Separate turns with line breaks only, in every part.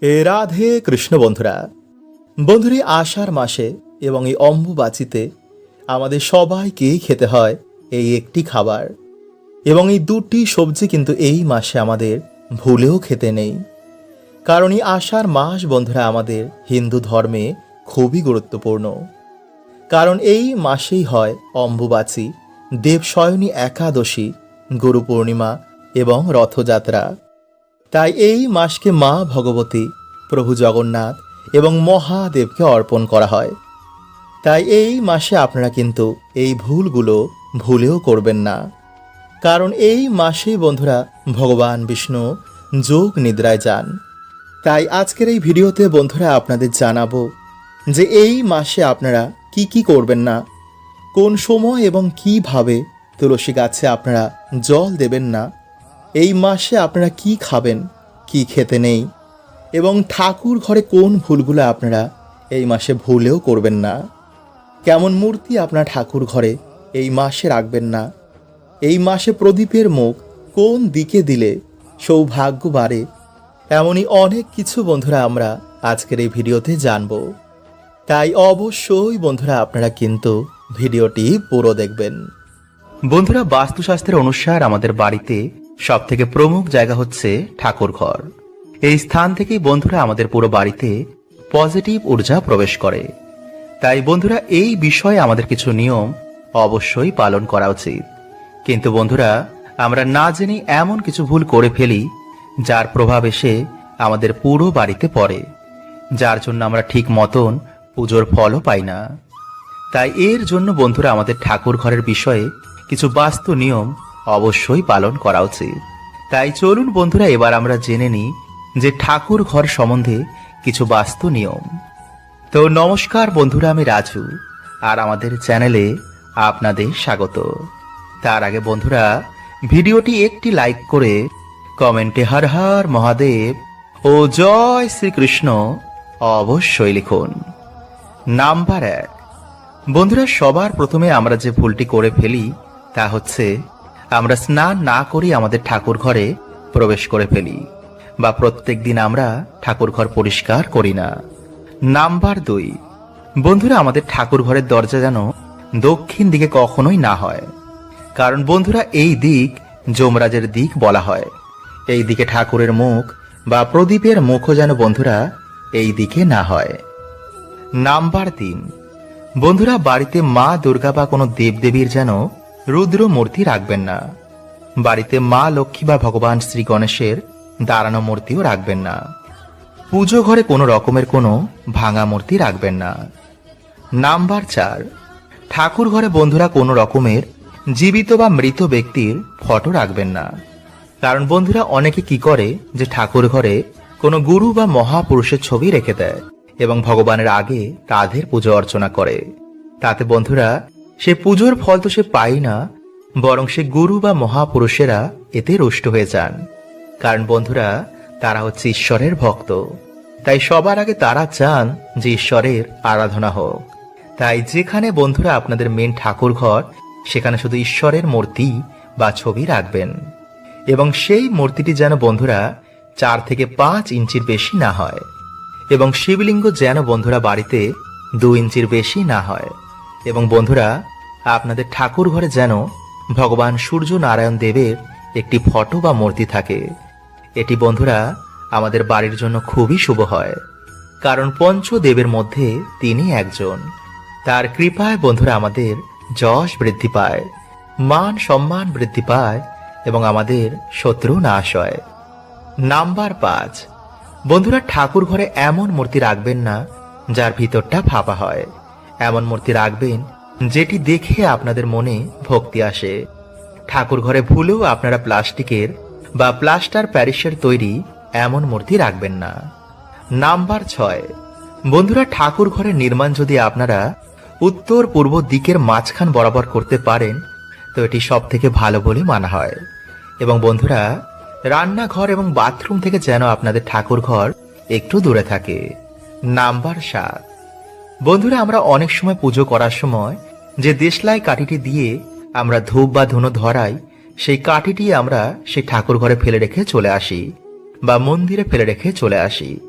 এ রাধে কৃষ্ণ বন্ধুরা। বন্ধুরি আষাঢ় মাসে এবং এই অম্বুবাচিতে আমাদের সবাইকেই খেতে হয় এই একটি খাবার। এবং এই দুটি সবজি কিন্তু এই মাসে আমাদের ভুলেও খেতে নেই। কারণ এই আষাঢ় মাস বন্ধুরা, আমাদের হিন্দু ধর্মে খুবই গুরুত্বপূর্ণ। কারণ এই মাসেই হয় অম্বুবাচী, দেবশয়নী একাদশী, গুরু পূর্ণিমা এবং রথযাত্রা। তাই এই মাসকে মা ভগবতী, প্রভু জগন্নাথ এবং মহাদেবকে অর্পণ করা হয়। তাই এই মাসে আপনারা কিন্তু এই ভুলগুলো ভুলেও করবেন না। কারণ এই মাসেই বন্ধুরা ভগবান বিষ্ণু যোগ নিদ্রায় যান। তাই আজকের এই ভিডিওতে বন্ধুরা আপনাদের জানাব যে এই মাসে আপনারা কি কি করবেন না, কোন সময় এবং কীভাবে তুলসী গাছে আপনারা জল দেবেন না এই মাসে আপনারা কি খাবেন? কি খেতে নেই? এবং ঠাকুর ঘরে কোন ভুলগুলো আপনারা এই মাসে ভুলেও করবেন না? কেমন মূর্তি আপনার ঠাকুর ঘরে এই মাসে রাখবেন না? এই মাসে প্রদীপের মুখ কোন দিকে দিলে সৌভাগ্য বাড়ে? এমনই অনেক কিছু বন্ধুরা আমরা আজকের এই ভিডিওতে জানব। তাই অবশ্যই বন্ধুরা আপনারা কিন্তু ভিডিওটি পুরো দেখবেন। বন্ধুরা, বাস্তুশাস্ত্রের অনুসার আমাদের বাড়িতে সব থেকে প্রমুখ জায়গা হচ্ছে ঠাকুর ঘর এই স্থান থেকেই বন্ধুরা আমাদের পুরো বাড়িতে পজিটিভ ঊর্জা প্রবেশ করে। তাই বন্ধুরা, এই বিষয়ে আমাদের কিছু নিয়ম অবশ্যই পালন করা উচিত। কিন্তু বন্ধুরা, আমরা না জেনে এমন কিছু ভুল করে ফেলি, যার প্রভাব এসে আমাদের পুরো বাড়িতে পড়ে, যার জন্য আমরা ঠিক মতন পুজোর ফলও পাই না। তাই এর জন্য বন্ধুরা, আমাদের ঠাকুর ঘরের বিষয়ে কিছু বাস্তু নিয়ম অবশ্যই পালন করা উচিত। তাই চলুন বন্ধুরা, এবার আমরা জেনে নিই যে ঠাকুর ঘর সম্বন্ধে কিছু বাস্তু নিয়ম। তো নমস্কার বন্ধুরা, আমি রাজু, আর আমাদের চ্যানেলে আপনাদের স্বাগত। তার আগে বন্ধুরা, ভিডিওটি একটি লাইক করে কমেন্টে হর হর মহাদেব ও জয় শ্রীকৃষ্ণ অবশ্যই লিখুন। নাম্বার এক। বন্ধুরা, সবার প্রথমে আমরা যে ভুলটি করে ফেলি তা হচ্ছে আমরা স্নান না করেই আমাদের ঠাকুর ঘরে প্রবেশ করে ফেলি, বা প্রত্যেক দিন আমরা ঠাকুর ঘর পরিষ্কার করি না। নাম্বার দুই, বন্ধুরা, আমাদের ঠাকুর ঘরের দরজা যেন দক্ষিণ দিকে কখনোই না হয়। কারণ বন্ধুরা, এই দিক যমরাজের দিক বলা হয়। এই দিকে ঠাকুরের মুখ বা প্রদীপের মুখও যেন বন্ধুরা এই দিকে না হয়। নাম্বার তিন, বন্ধুরা, বাড়িতে মা দুর্গা বা কোনো দেবদেবীর যেন রুদ্র মূর্তি রাখবেন না। বাড়িতে মা, লক্ষ্মী বা ভগবান শ্রী গণেশের দাঁড়ানো মূর্তিও রাখবেন না। পুজো ঘরে কোনো রকমের কোনো ভাঙা মূর্তি রাখবেন না। নাম্বার চার, ঠাকুর ঘরে বন্ধুরা কোনো রকমের জীবিত বা মৃত ব্যক্তির ফটো রাখবেন না। কারণ বন্ধুরা অনেকে কি করে যে ঠাকুর ঘরে কোনো গুরু বা মহাপুরুষের ছবি রেখে দেয় এবং ভগবানের আগে তাদের পুজো অর্চনা করে। তাতে বন্ধুরা সে পুজোর ফল তো সে পায় না, বরং সে গুরু বা মহাপুরুষেরা এতে রুষ্ট হয়ে যান। কারণ বন্ধুরা, তারা হচ্ছে ঈশ্বরের ভক্ত। তাই সবার আগে তারা চান যে ঈশ্বরের আরাধনা হোক। তাই যেখানে বন্ধুরা আপনাদের মেন ঠাকুর ঘর, সেখানে শুধু ঈশ্বরের মূর্তি বা ছবি রাখবেন। এবং সেই মূর্তিটি যেন বন্ধুরা চার থেকে পাঁচ ইঞ্চির বেশি না হয়, এবং শিবলিঙ্গ যেন বন্ধুরা বাড়িতে দু ইঞ্চির বেশি না হয়। এবং বন্ধুরা, আপনাদের ঠাকুর ঘরে যেন ভগবান সূর্য নারায়ণ দেবের একটি ফটো বা মূর্তি থাকে। এটি বন্ধুরা, আমাদের বাড়ির জন্য খুবই শুভ হয়, কারণ পঞ্চদেবের মধ্যে তিনি একজন। তার কৃপায় বন্ধুরা, আমাদের যশ বৃদ্ধি পায়, মান সম্মান বৃদ্ধি পায় এবং আমাদের শত্রু নাশ হয়। নাম্বার পাঁচ, বন্ধুরা, ঠাকুর ঘরে এমন মূর্তি রাখবেন না, যার ভিতরটা ফাঁপা হয়। এমন মূর্তি রাখবেন যেটি দেখে আপনাদের মনে ভক্তি আসে। ঠাকুর ঘরে ভুলেও আপনারা প্লাস্টিকের বা প্লাস্টার প্যারিসের তৈরি এমন মূর্তি রাখবেন না। নাম্বার ছয়। বন্ধুরা, ঠাকুর ঘরের নির্মাণ যদি আপনারা উত্তর পূর্ব দিকের মাঝখান বরাবর করতে পারেন, তো এটি সব থেকে ভালো বলে মানা হয়। এবং বন্ধুরা, রান্নাঘর এবং বাথরুম থেকে যেন আপনাদের ঠাকুর ঘর একটু দূরে থাকে। নাম্বার সাত। বন্ধুরা, আমরা অনেক সময় পুজো করার সময় যে দেশলাই কাঠিটি দিয়ে আমরা ধূপ বা ধুনো ধরাই, সেই কাঠিটি আমরা সেই ঠাকুর ঘরে ফেলে রেখে চলে আসি বা মন্দিরে ফেলে রেখে চলে আসি।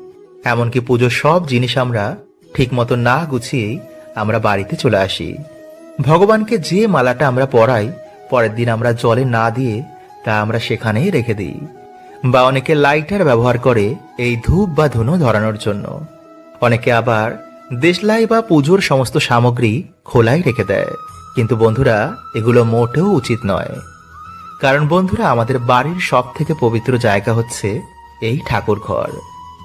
এমনকি পুজোর সব জিনিস আমরা ঠিক মতো না গুছিয়েই আমরা বাড়িতে চলে আসি। ভগবানকে যে মালাটা আমরা পরাই, পরের দিন আমরা জলে না দিয়ে তা আমরা সেখানেই রেখে দিই। বা অনেকে লাইটার ব্যবহার করে এই ধূপ বা ধুনো ধরানোর জন্য। অনেকে আবার দেশলাই বা পুজোর সমস্ত সামগ্রী খোলাই রেখে দেয়। কিন্তু বন্ধুরা, এগুলো মোটেও উচিত নয়। কারণ বন্ধুরা, আমাদের বাড়ির সব থেকে পবিত্র জায়গা হচ্ছে এই ঠাকুর ঘর।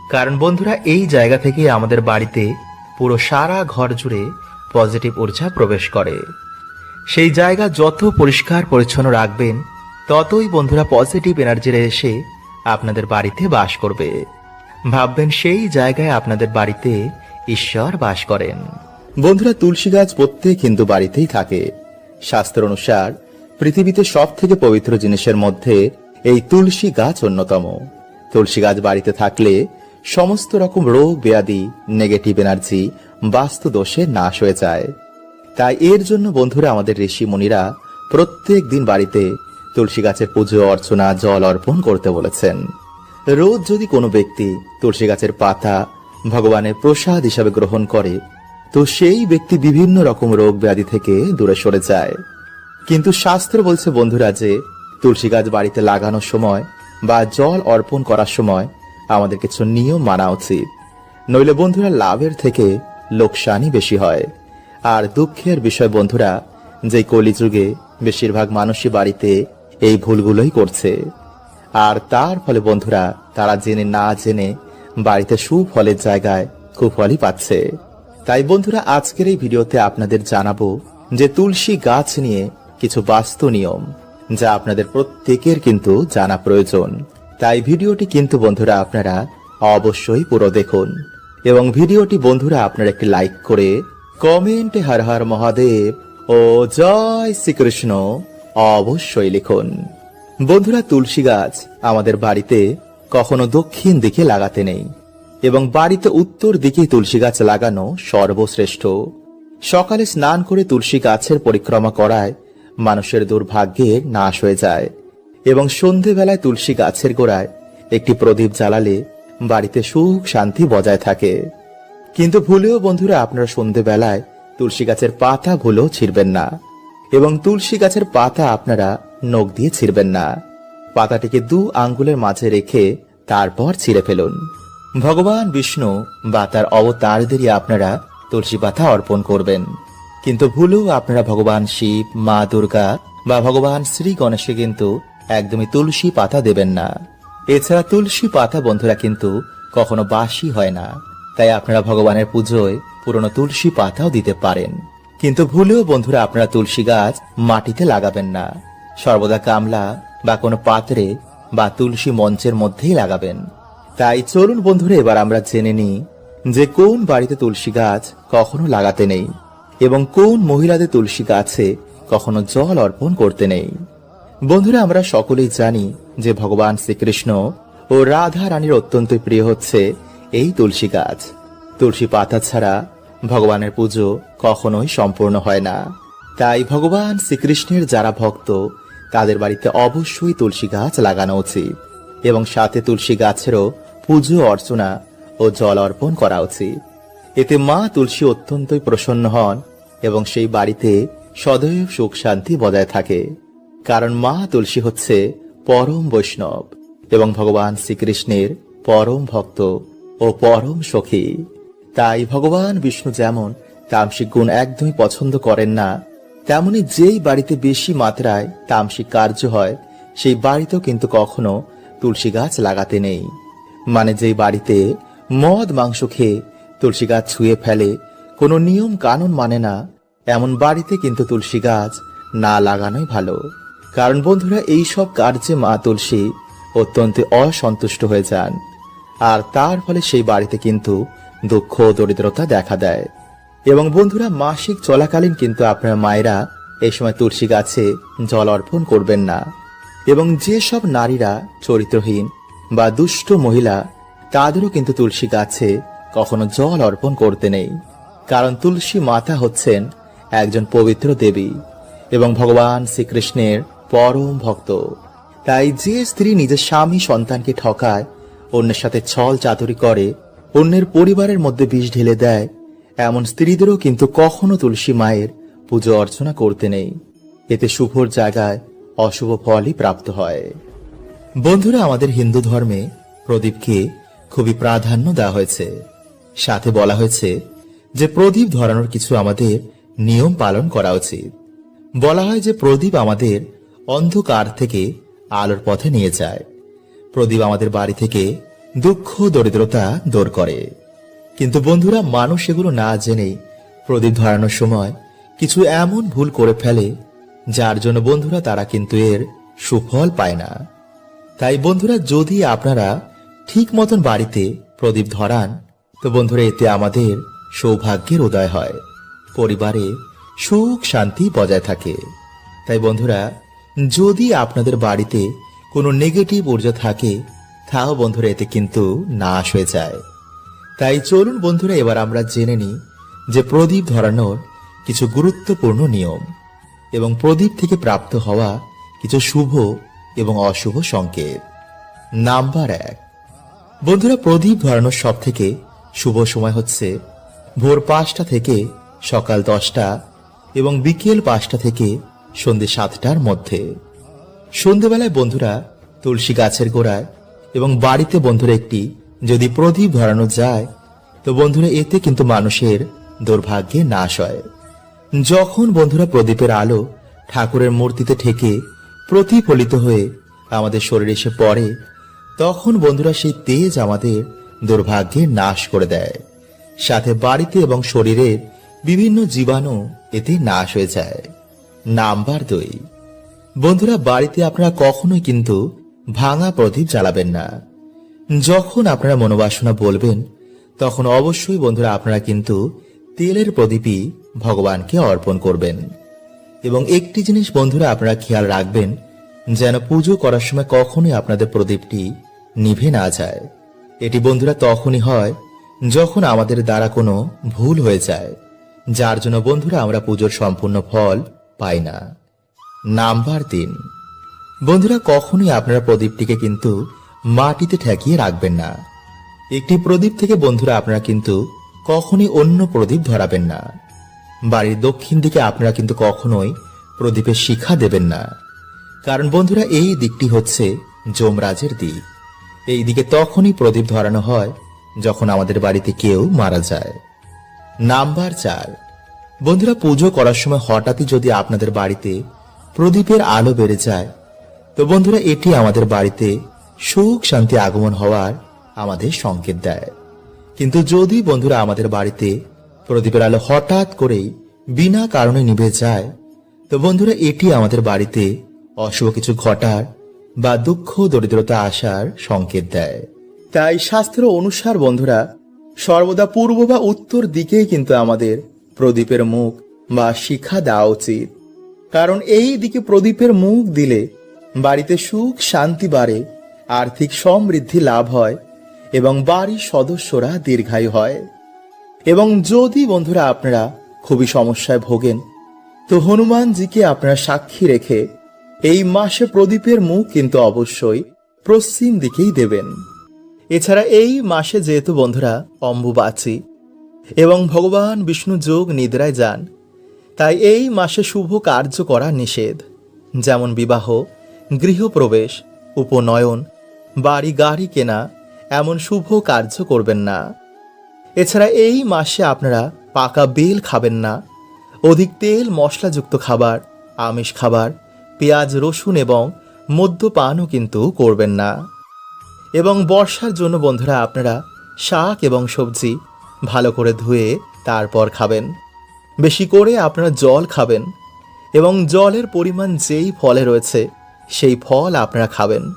কারণ বন্ধুরা, এই জায়গা থেকে আমাদের বাড়িতে পুরো সারা ঘর জুড়ে পজিটিভ ঊর্জা প্রবেশ করে। সেই জায়গা যত পরিষ্কার পরিচ্ছন্ন রাখবেন, ততই বন্ধুরা পজিটিভ এনার্জিরা এসে আপনাদের বাড়িতে বাস করবে। ভাববেন সেই জায়গায় আপনাদের বাড়িতে ঈশ্বর বাস করেন। বন্ধুরা তুলসী গাছ প্রত্যেক হিন্দু বাড়িতেই থাকে। শাস্ত্র অনুসার পৃথিবীতে সব থেকে পবিত্র জিনিসের মধ্যে এই তুলসী গাছ অন্যতম। তুলসী গাছ বাড়িতে থাকলে সমস্ত রকম রোগ, ব্যাধি নেগেটিভ এনার্জি বাস্তু দোষে নাশ হয়ে যায়। তাই এর জন্য বন্ধুরা আমাদের ঋষি মুনিরা প্রত্যেক দিন বাড়িতে তুলসী গাছের পুজো, অর্চনা, জল অর্পণ করতে বলেছেন। রোজ যদি কোনো ব্যক্তি তুলসী গাছের পাতা ভগবানের প্রসাদ হিসাবে গ্রহণ করে, তো সেই ব্যক্তি বিভিন্ন রকম রোগ ব্যাধি থেকে দূরে সরে যায়। কিন্তু শাস্ত্র বলছে, বন্ধুরা, যে তুলসী গাছ বাড়িতে লাগানোর সময় বা জল অর্পণ করার সময় আমাদের কিছু নিয়ম মানা উচিত। নইলে বন্ধুরা, লাভের থেকে লোকসানই বেশি হয়। আর দুঃখের বিষয় বন্ধুরা, যে কলিযুগে বেশিরভাগ মানুষই বাড়িতে এই ভুলগুলোই করছে। আর তার ফলে বন্ধুরা, তারা জেনে না জেনে বাড়িতে সুফলের জায়গায় কুফলই পাচ্ছে। তাই বন্ধুরা, আজকের এই ভিডিওতে আপনাদের জানাব যে তুলসী গাছ নিয়ে কিছু বাস্তু নিয়ম, যা আপনাদের প্রত্যেকের কিন্তু জানা প্রয়োজন। তাই ভিডিওটি কিন্তু বন্ধুরা, আপনারা অবশ্যই পুরো দেখুন। এবং ভিডিওটি বন্ধুরা, আপনারা একটি লাইক করে কমেন্টে হর হর মহাদেব ও জয় শ্রীকৃষ্ণ অবশ্যই লিখুন। বন্ধুরা, তুলসী গাছ আমাদের বাড়িতে কখনো দক্ষিণ দিকে লাগাতে নেই এবং বাড়িতে উত্তর দিকে তুলসী গাছ লাগানো সর্বশ্রেষ্ঠ। সকালে স্নান করে তুলসী গাছের পরিক্রমা করায় মানুষের দুর্ভাগ্যে নাশ হয়ে যায় এবং সন্ধেবেলায় তুলসী গাছের গোড়ায় একটি প্রদীপ জ্বালালে বাড়িতে সুখ শান্তি বজায় থাকে। কিন্তু ভুলেও বন্ধুরা, আপনারা সন্ধেবেলায় তুলসী গাছের পাতা ভুলেও ছিঁড়বেন না এবং তুলসী গাছের পাতা আপনারা নখ দিয়ে ছিঁড়বেন না। পাতাটিকে দু আঙ্গুলের মাঝে রেখে তারপর ছিঁড়ে ফেলুন। ভগবান বিষ্ণু বা তার অবতারদেরই আপনারা তুলসী পাতা অর্পণ করবেন। কিন্তু ভুলেও আপনারা ভগবান শিব, মা দুর্গা বা ভগবান শ্রী গণেশকে কিন্তু একদমই তুলসী পাতা দেবেন না। এছাড়া তুলসী পাতা বন্ধুরা কিন্তু কখনো বাসি হয় না। তাই আপনারা ভগবানের পুজোয় পুরনো তুলসী পাতাও দিতে পারেন। কিন্তু ভুলেও বন্ধুরা আপনারা তুলসী গাছ মাটিতে লাগাবেন না। সর্বদা গামলা বা কোনো পাত্রে বা তুলসী মঞ্চের মধ্যেই লাগাবেন। তাই চলুন বন্ধুরা, এবার আমরা জেনে নিই যে কোন বাড়িতে তুলসী গাছ কখনো লাগাতে নেই এবং কোন মহিলাদের তুলসী গাছে কখনো জল অর্পণ করতে নেই। বন্ধুরা, আমরা সকলেই জানি যে ভগবান শ্রীকৃষ্ণ ও রাধা রানীর অত্যন্ত প্রিয় হচ্ছে এই তুলসী গাছ। তুলসী পাতা ছাড়া ভগবানের পুজো কখনোই সম্পূর্ণ হয় না। তাই ভগবান শ্রীকৃষ্ণের যারা ভক্ত তাদের বাড়িতে অবশ্যই তুলসী গাছ লাগানো উচিত এবং সাথে তুলসী গাছেরও পুজো অর্চনা ও জল অর্পণ করা উচিত। এতে মা তুলসী অত্যন্তই প্রসন্ন হন এবং সেই বাড়িতে সদৈব সুখ শান্তি বজায় থাকে। কারণ মা তুলসী হচ্ছে পরম বৈষ্ণব এবং ভগবান শ্রীকৃষ্ণের পরম ভক্ত ও পরম সখী। তাই ভগবান বিষ্ণু যেমন তামসিক গুণ একদমই পছন্দ করেন না তেমনি যেই বাড়িতে বেশি মাত্রায় তামসিক কার্য হয়, সেই বাড়িতেও কিন্তু কখনো তুলসী গাছ লাগাতে নেই। মানে যেই বাড়িতে মদ মাংস খেয়ে তুলসী গাছ ছুঁয়ে ফেলে, কোনো নিয়ম কানুন মানে না, এমন বাড়িতে কিন্তু তুলসী গাছ না লাগানোই ভালো। কারণ বন্ধুরা এই সব কার্যে মা তুলসী অত্যন্ত অসন্তুষ্ট হয়ে যান। আর তার ফলে সেই বাড়িতে কিন্তু দুঃখ ও দরিদ্রতা দেখা দেয়। এবং বন্ধুরা, মাসিক চলাকালীন কিন্তু আপনার মায়েরা এই সময় তুলসী গাছে জল অর্পণ করবেন না। এবং যে সব নারীরা চরিত্রহীন বা দুষ্ট মহিলা, তাদেরও কিন্তু তুলসী গাছে কখনো জল অর্পণ করতে নেই। কারণ তুলসী মাতা হচ্ছেন একজন পবিত্র দেবী এবং ভগবান শ্রীকৃষ্ণের পরম ভক্ত। তাই যে স্ত্রী নিজের স্বামী সন্তানকে ঠকায়, অন্যের সাথে ছল চাতুরি করে, অন্যের পরিবারের মধ্যে বিষ ঢেলে দেয় এমন স্ত্রীদেরও কিন্তু কখনো তুলসী মায়ের পুজো অর্চনা করতে নেই। এতে শুভর জায়গায় অশুভ ফলই প্রাপ্ত হয়। বন্ধুরা, আমাদের হিন্দু ধর্মে প্রদীপকে খুবই প্রাধান্য দেওয়া হয়েছে। সাথে বলা হয়েছে যে, প্রদীপ ধরানোর কিছু আমাদের নিয়ম পালন করা উচিত। বলা হয় যে, প্রদীপ আমাদের অন্ধকার থেকে আলোর পথে নিয়ে যায়। প্রদীপ আমাদের বাড়ি থেকে দুঃখ দরিদ্রতা দূর করে। কিন্তু বন্ধুরা, মানুষ এগুলো না জেনেই প্রদীপ ধরানোর সময় কিছু এমন ভুল করে ফেলে, যার জন্য বন্ধুরা তারা কিন্তু এর সুফল পায় না। তাই বন্ধুরা, যদি আপনারা ঠিক মতন বাড়িতে প্রদীপ ধরান, তো বন্ধুরা, এতে আমাদের সৌভাগ্যের উদয় হয়। পরিবারে সুখ শান্তি বজায় থাকে। তাই বন্ধুরা, যদি আপনাদের বাড়িতে কোনো নেগেটিভ ঊর্জা থাকে, তাও বন্ধুরা, এতে কিন্তু নাশ হয়ে যায়। তাই চলুন বন্ধুরা, এবার আমরা জেনে নিই যে প্রদীপ ধরানোর কিছু গুরুত্বপূর্ণ নিয়ম এবং প্রদীপ থেকে প্রাপ্ত হওয়া কিছু শুভ এবং অশুভ সংকেত। নাম্বার এক। বন্ধুরা, প্রদীপ ধরানোর সব থেকে শুভ সময় হচ্ছে ভোর পাঁচটা থেকে সকাল দশটা এবং বিকেল পাঁচটা থেকে সন্ধে সাতটার মধ্যে। সন্ধেবেলায় বন্ধুরা, তুলসী গাছের গোড়ায় এবং বাড়িতে বন্ধুরা একটি যদি প্রদীপ ধরানো যায়, তো বন্ধুরা, এতে কিন্তু মানুষের দুর্ভাগ্যে নাশ হয়। যখন বন্ধুরা প্রদীপের আলো ঠাকুরের মূর্তিতে ঠেকে প্রতিফলিত হয়ে আমাদের শরীরে এসে পড়ে, তখন বন্ধুরা সেই তেজ আমাদের দুর্ভাগ্যে নাশ করে দেয়। সাথে বাড়িতে এবং শরীরের বিভিন্ন জীবাণু এতে নাশ হয়ে যায়। নাম্বার দুই। বন্ধুরা, বাড়িতে আপনারা কখনোই কিন্তু ভাঙা প্রদীপ জ্বালাবেন না। যখন আপনারা মনোবাসনা বলবেন, তখন অবশ্যই বন্ধুরা আপনারা কিন্তু তেলের প্রদীপই ভগবানকে অর্পণ করবেন। এবং একটি জিনিস বন্ধুরা আপনারা খেয়াল রাখবেন, যেন পুজো করার সময় কখনোই আপনাদের প্রদীপটি নিভে না যায়। এটি বন্ধুরা তখনই হয় যখন আমাদের দ্বারা কোনো ভুল হয়ে যায়, যার জন্য বন্ধুরা আমরা পুজোর সম্পূর্ণ ফল পাই না। নাম্বার তিন। বন্ধুরা কখনোই আপনারা প্রদীপটিকে কিন্তু মাটিতে ঠেকিয়ে রাখবেন না। একটি প্রদীপ থেকে বন্ধুরা আপনারা কিন্তু কখনই অন্য প্রদীপ ধরাবেন না। বাড়ির দক্ষিণ দিকে আপনারা কিন্তু কখনোই প্রদীপের শিখা দেবেন না। কারণ বন্ধুরা, এই দিকটি হচ্ছে যমরাজের দিক। এই দিকে তখনই প্রদীপ ধরানো হয় যখন আমাদের বাড়িতে কেউ মারা যায়। নাম্বার চার। বন্ধুরা, পুজো করার সময় হঠাৎই যদি আপনাদের বাড়িতে প্রদীপের আলো বেড়ে যায়, তো বন্ধুরা, এটি আমাদের বাড়িতে সুখ শান্তি আগমন হওয়ার আমাদের সংকেত দেয়। কিন্তু যদি বন্ধুরা আমাদের বাড়িতে প্রদীপের আলো হঠাৎ করেই বিনা কারণে নিভে যায়, তো বন্ধুরা এটি আমাদের বাড়িতে অশুভ কিছু ঘটার বা দুঃখ দরিদ্রতা আসার সংকেত দেয়। তাই শাস্ত্র অনুসার বন্ধুরা, সর্বদা পূর্ব বা উত্তর দিকেই কিন্তু আমাদের প্রদীপের মুখ বা শিখা দেওয়া উচিত। কারণ এই দিকে প্রদীপের মুখ দিলে বাড়িতে সুখ শান্তি বাড়ে আর্থিক সমৃদ্ধি লাভ হয় এবং বাড়ির সদস্যরা দীর্ঘায়ু হয়। এবং যদি বন্ধুরা আপনারা খুবই সমস্যায় ভোগেন, তো হনুমানজিকে আপনারা সাক্ষী রেখে এই মাসে প্রদীপের মুখ কিন্তু অবশ্যই পশ্চিম দিকেই দেবেন। এছাড়া এই মাসে যেহেতু বন্ধুরা অম্বুবাচী এবং ভগবান বিষ্ণু যোগ নিদ্রায় যান, তাই এই মাসে শুভ কার্য করা নিষেধ। যেমন বিবাহ, গৃহপ্রবেশ, উপনয়ন বাড়ি গাড়ি কেনা এমন শুভ কার্য করবেন না। এছাড়া এই মাসে আপনারা পাকা বেল খাবেন না। অধিক তেল, মশলাযুক্ত খাবার, আমিষ খাবার, পেঁয়াজ, রসুন এবং মদ্যপানও কিন্তু করবেন না। এবং বর্ষার জন্য বন্ধুরা আপনারা শাক এবং সবজি ভালো করে ধুয়ে তারপর খাবেন। বেশি করে আপনারা জল খাবেন এবং জলের পরিমাণ যেই ফলে রয়েছে, সেই ফল আপনারা খাবেন।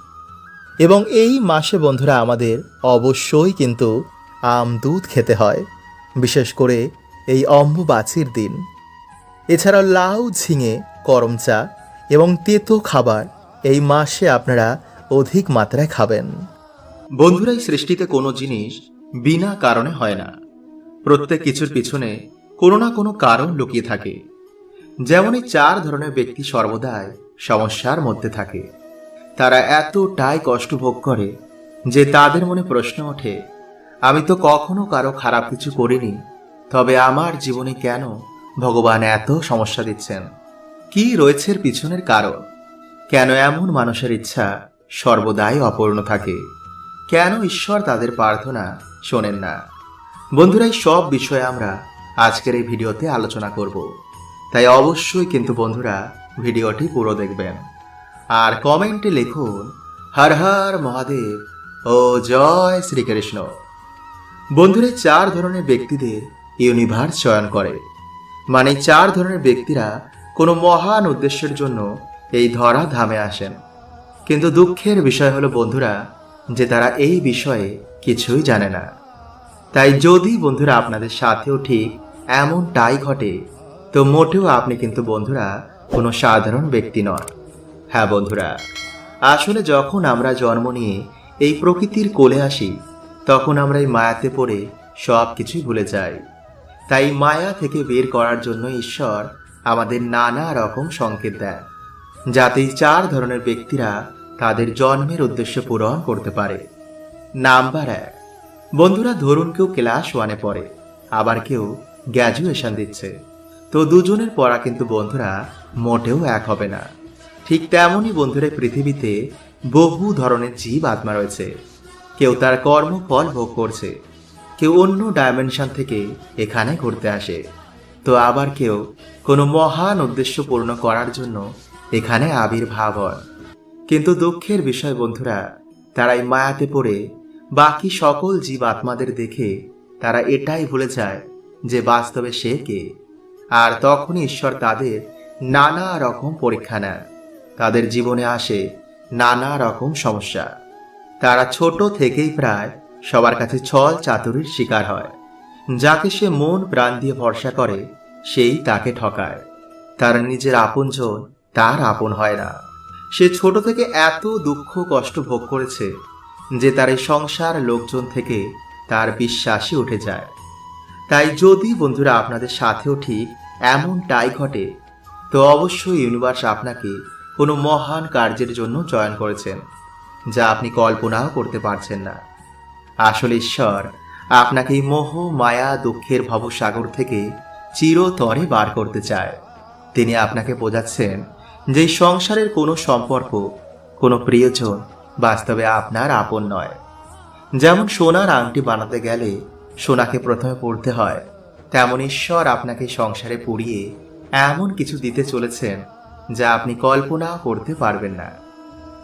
এবং এই মাসে বন্ধুরা আমাদের অবশ্যই কিন্তু আম দুধ খেতে হয়, বিশেষ করে এই অম্বুবাচির দিন। এছাড়াও লাউ, ঝিঙে, করম চা এবং তেতো খাবার এই মাসে আপনারা অধিক মাত্রায় খাবেন। বন্ধুরা, এই সৃষ্টিতে কোনো জিনিস বিনা কারণে হয় না। প্রত্যেক কিছুর পিছনে কোনো না কোনো কারণ লুকিয়ে থাকে। যেমন চার ধরনের ব্যক্তি সর্বদাই সমস্যার মধ্যে থাকে। তারা এতটাই কষ্ট ভোগ করে যে তাদের মনে প্রশ্ন ওঠে, আমি তো কখনো কারও খারাপ কিছু করিনি, তবে আমার জীবনে কেন ভগবান এত সমস্যা দিচ্ছেন? কি রয়েছে পিছনের কারণ? কেন এমন মানুষের ইচ্ছা সর্বদাই অপূর্ণ থাকে? কেন ঈশ্বর তাদের প্রার্থনা শোনেন না? বন্ধুরা, এই সব বিষয়ে আমরা আজকের এই ভিডিওতে আলোচনা করব। তাই অবশ্যই কিন্তু বন্ধুরা ভিডিওটি পুরো দেখবেন। আর কমেন্টে লিখুন, হর হর মহাদেব ও জয় শ্রীকৃষ্ণ। বন্ধুরা, চার ধরনের ব্যক্তিদের ইউনিভার্স চয়ন করে। মানে চার ধরনের ব্যক্তিরা কোনো মহান উদ্দেশ্যের জন্য এই ধরা ধামে আসেন। কিন্তু দুঃখের বিষয় হলো বন্ধুরা, যে তারা এই বিষয়ে কিছুই জানে না। তাই যদি বন্ধুরা আপনাদের সাথেও ঠিক এমনটাই ঘটে, তো মোটেও আপনি কিন্তু বন্ধুরা কোনো সাধারণ ব্যক্তি নন। হ্যাঁ বন্ধুরা, আসলে যখন আমরা জন্ম নিয়ে এই প্রকৃতির কোলে আসি, তখন আমরা এই মায়াতে পড়ে সব কিছুই ভুলে যাই। তাই মায়া থেকে বের করার জন্য ঈশ্বর আমাদের নানা রকম সংকেত দেয় যাতে চার ধরনের ব্যক্তিরা তাদের জন্মের উদ্দেশ্য পূরণ করতে পারে। নাম্বার এক, বন্ধুরা ধরুন কেউ ক্লাস ওয়ানে পড়ে, আবার কেউ গ্র্যাজুয়েশন দিচ্ছে। তো দুজনের পড়া কিন্তু বন্ধুরা মোটেও এক হবে না। ঠিক তেমনই বন্ধুরা পৃথিবীতে বহু ধরনের জীব আত্মা রয়েছে। কেউ তার কর্মফল ভোগ করছে, কেউ অন্য ডাইমেনশন থেকে এখানে ঘুরতে আসে। তো আবার কেউ কোনো মহান উদ্দেশ্য পূর্ণ করার জন্য এখানে আবির্ভাব হয়। কিন্তু দুঃখের বিষয় বন্ধুরা তারাই মায়াতে পড়ে বাকি সকল জীব আত্মাদের দেখে তারা এটাই ভুলে যায় যে বাস্তবে সে কে। আর তখনই ঈশ্বর তাদের নানা রকম পরীক্ষা নেন তাদের জীবনে আসে নানা রকম সমস্যা। তারা ছোট থেকেই প্রায় সবার কাছে ছল চাতুরির শিকার হয়। যাকে সে মন প্রাণ দিয়ে ভরসা করে, সেই তাকে ঠকায়। তার নিজের আপনজন তার আপন হয় না। সে ছোট থেকে এত দুঃখ কষ্ট ভোগ করেছে যে তার এই সংসার লোকজন থেকে তার বিশ্বাসই উঠে যায়। তাই যদি বন্ধুরা আপনাদের সাথেও ঠিক এমনটাই ঘটে, তো অবশ্যই ইউনিভার্স আপনাকে কোনো মহান কার্যের জন্য চয়ন করেছেন, যা আপনি কল্পনাও করতে পারছেন না। আসলে ঈশ্বর আপনাকে মোহ, মায়া, দুঃখের ভবসাগর থেকে চিরতরে বার করতে চায়। তিনি আপনাকে বোঝাচ্ছেন যে সংসারের কোনো সম্পর্ক, কোনো প্রিয়জন বাস্তবে আপনার আপন নয়। যেমন সোনার আংটি বানাতে গেলে সোনাকে প্রথমে পড়তে হয়, তেমন ঈশ্বর আপনাকে সংসারে পুড়িয়ে এমন কিছু দিতে চলেছেন যা আপনি কল্পনা করতে পারবেন না।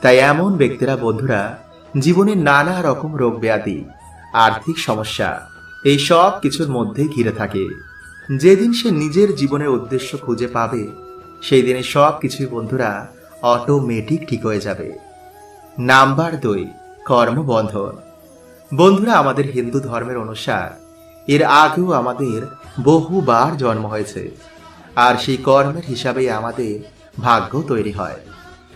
তাই এমন ব্যক্তিরা, বন্ধুরা, জীবনে নানা রকম রোগ ব্যাধি আর্থিক সমস্যা, এই সব কিছুর মধ্যে ঘিরে থাকে। যেদিন সে নিজের জীবনের উদ্দেশ্য খুঁজে পাবে, সেই দিনে সব কিছুই, বন্ধুরা অটোমেটিক ঠিক হয়ে যাবে। নাম্বার দুই, কর্মবন্ধন। বন্ধুরা, আমাদের হিন্দু ধর্মের অনুসার, এর আগেও আমাদের বহুবার জন্ম হয়েছে। আর সেই কর্মের হিসাবেই আমাদের ভাগ্য তৈরি হয়।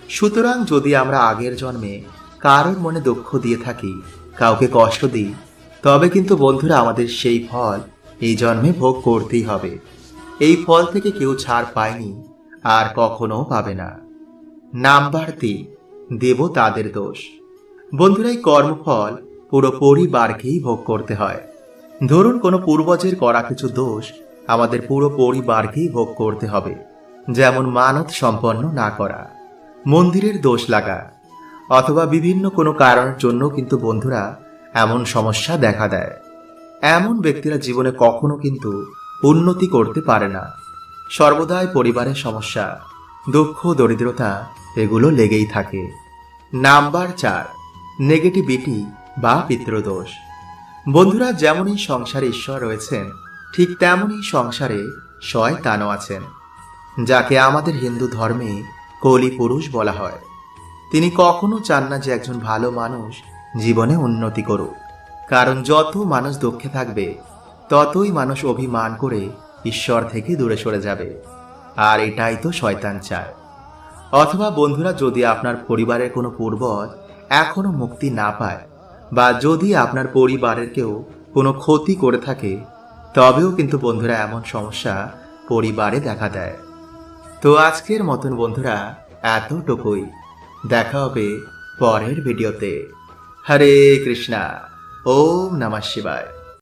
সুতরাং যদি আমরা আগের জন্মে কারোর মনে দুঃখ দিয়ে থাকি, কাউকে কষ্ট দিই, তবে কিন্তু বন্ধুরা আমাদের সেই ফল এই জন্মে ভোগ করতেই হবে। এই ফল থেকে কেউ ছাড় পায়নি, আর কখনো পাবে না। নাম্বার তিন দেব তাদের দোষ। বন্ধুরা, এই কর্মফল পুরো পরিবারকেই ভোগ করতে হয়। ধরুন কোনো পূর্বজের করা কিছু দোষ আমাদের পুরো পরিবারকেই ভোগ করতে হবে। যেমন মানত সম্পন্ন না করা, মন্দিরের দোষ লাগা, অথবা বিভিন্ন কোনো কারণের জন্য কিন্তু বন্ধুরা এমন সমস্যা দেখা দেয়। এমন ব্যক্তিরা জীবনে কখনো কিন্তু উন্নতি করতে পারে না। সর্বদাই পরিবারের সমস্যা, দুঃখ, দরিদ্রতা এগুলো লেগেই থাকে। নাম্বার চার, নেগেটিভিটি বা পিতৃদোষ। বন্ধুরা যেমনই সংসারে ঈশ্বর রয়েছেন, ঠিক তেমনই সংসারে শয়তানও আছেন। যাকে আমাদের হিন্দু ধর্মে কলি পুরুষ বলা হয়। তিনি কখনো চান না যে একজন ভালো মানুষ জীবনে উন্নতি করুক। কারণ যত মানুষ দুঃখে থাকবে, ততই মানুষ অভিমান করে ঈশ্বর থেকে দূরে সরে যাবে। আর এটাই তো শয়তান চায়। অথবা বন্ধুরা, যদি আপনার পরিবারের কোনো পূর্বজ এখনও মুক্তি না পায়, বা যদি আপনার পরিবারের কেউ কোনো ক্ষতি করে থাকে, তবেও কিন্তু বন্ধুরা এমন সমস্যা পরিবারে দেখা দেয়। তো আজকের মতন বন্ধুরা এতটুকুই। দেখা হবে পরের ভিডিওতে। হরে কৃষ্ণা ওম নমঃ শিবায়।